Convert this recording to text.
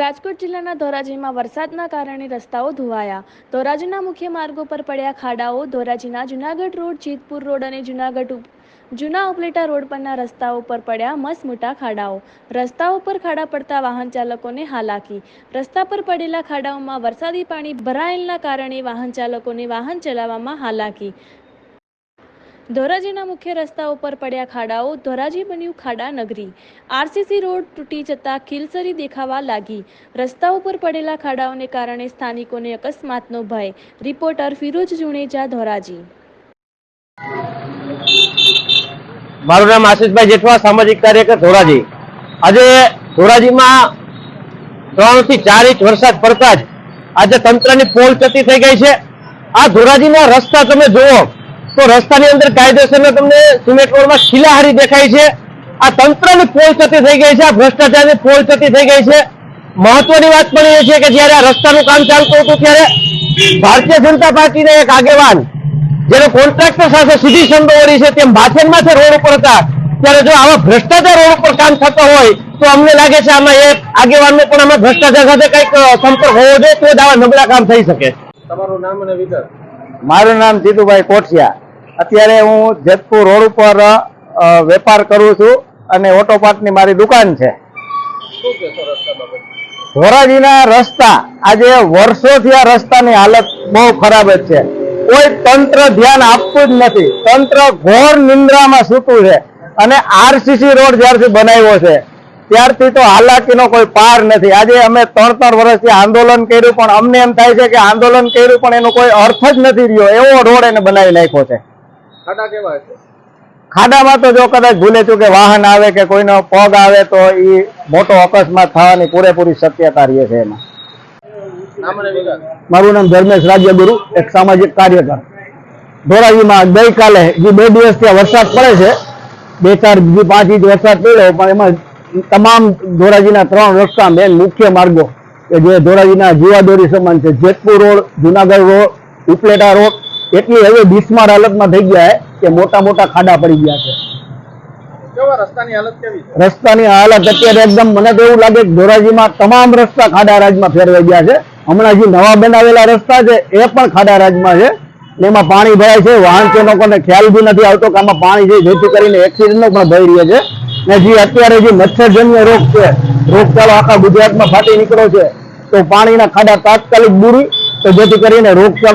રાજકોટ જિલ્લાના ધોરાજીમાં વરસાદના કારણે રસ્તાઓ ધોવાયા. ધોરાજીના મુખ્ય માર્ગો પર પડ્યા ખાડાઓ, ધોરાજીના જુનાગઢ રોડ જેતપુર રોડ અને જુનાગઢ જૂના ઉપલેટા રોડ પરના રસ્તાઓ પર પડ્યા મસમોટા ખાડાઓ. રસ્તાઓ પર ખાડા પડતા વાહન ચાલકોને હાલાકી. રસ્તા પર પડેલા ખાડાઓમાં વરસાદી પાણી ભરાયેલના કારણે વાહન ચાલકોને વાહન ચલાવવામાં હાલાકી. ધોરાજીના મુખ્ય રસ્તાઓ પર પડ્યા ખાડાઓ ધોરાજી બન્યું ખાડા નગરી. આરસીસી રોડ તૂટી જતા ખીલસરી દેખાવા લાગી. રસ્તા ઉપર પડેલા ખાડાઓને કારણે સ્થાનિકોને અકસ્માતનો ભય. રિપોર્ટર ફિરોજ જુણેજા, ધોરાજી. મારું નામ આશીષભાઈ જેઠવા, સામાજિક કાર્યકર, ધોરાજી. આજે ધોરાજીમાં ત્રણથી ચાર ઇંચ વરસાદ પડતા જ આજે તંત્રની પોલ ચતી થઈ ગઈ છે. આ ધોરાજીના રસ્તા તમે જુઓ. તો રસ્તાની અંદર કાયદેસરના તમને સિમેન્ટ રોડમાં ખીલાહારી દેખાય છે. આ તંત્રની પોલ થતી થઈ ગઈ છે આ ભ્રષ્ટાચારની પોલ થતી થઈ ગઈ છે. મહત્વની વાત પણ એ છે કે જ્યારે આ રસ્તાનું કામ ચાલતું હતું ત્યારે ભારતીય જનતા પાર્ટીના એક આગેવાન જેનો કોન્ટ્રાક્ટર સાથે સીધી સંડોવણી છે તેમ છે રોડ ઉપર હતા. ત્યારે જો આવા ભ્રષ્ટાચાર રોડ ઉપર કામ થતો હોય તો અમને લાગે છે આમાં એક આગેવાનનો પણ આમાં ભ્રષ્ટાચાર સાથે કંઈક સંપર્ક હોવો જોઈએ તો જ આવા નબળા કામ થઈ શકે. તમારું નામ અને વિગત? મારું નામ જીતુભાઈ કોઠિયા. અત્યારે હું જેતપુર રોડ ઉપર વેપાર કરું છું અને ઓટો પાર્ટની મારી દુકાન છે. ધોરાજીના રસ્તા આજે વર્ષોથી આ રસ્તાની હાલત બહુ ખરાબ જ છે. કોઈ તંત્ર ધ્યાન આપતું જ નથી. તંત્ર ઘોર નિંદ્રામાં સૂતું છે અને આરસીસી રોડ જ્યારથી બનાવ્યો છે ત્યારથી તો હાલાકીનો કોઈ પાર નથી. આજે અમે ત્રણ ત્રણ વર્ષથી આંદોલન કર્યું પણ અમને એમ થાય છે કે આંદોલન કર્યું પણ એનો કોઈ અર્થ જ નથી રહ્યો. એવો રોડ એને બનાવી નાખ્યો છે. ખાડા કેવા છે ખાડામાં તો જો કદાચ ભૂલે ચૂકે વાહન આવે કે કોઈનો પગ આવે તો એ મોટો અકસ્માત થવાની પૂરેપૂરી શક્યતા રહે છે એમાં. મારું નામ ધર્મેશ રાજ્યગુરુ એક સામાજિક કાર્યકર. ધોરાજીમાં ગઈકાલે જે બે દિવસ ત્યાં વરસાદ પડે છે બે ચાર બીજી પાંચ ઇંચ વરસાદ પડ્યો પણ એમાં તમામ ધોરાજીના ત્રણ રસ્તા મેન મુખ્ય માર્ગો કે જે ધોરાજીના જીવાદોરી સમાન છે Jetpur road Junagadh road Upleta road એટલી હવે બિસ્માર હાલતમાં થઈ ગયા કે મોટા મોટા ખાડા પડી ગયા છે. રસ્તાની હાલત અત્યારે એકદમ મને તો એવું લાગે કે ધોરાજીમાં તમામ રસ્તા ખાડા રાજમાં ફેરવાઈ ગયા છે. હમણાં જે નવા બનાવેલા રસ્તા છે એ પણ ખાડા રાજમાં છે. એમાં પાણી ભરાય છે વાહન ચાલકોને ખ્યાલ બી નથી આવતો કે આમાં પાણી છે જેથી કરીને એક્સિડન્ટનો પણ ભય રહ્યો છે. ને જે અત્યારે જે મચ્છરજન્ય રોગ છે રોગચાળો આખા ગુજરાતમાં ફાટી નીકળ્યો છે તો પાણીના ખાડા તાત્કાલિક દૂરી તો જેથી કરીને રોગચાળો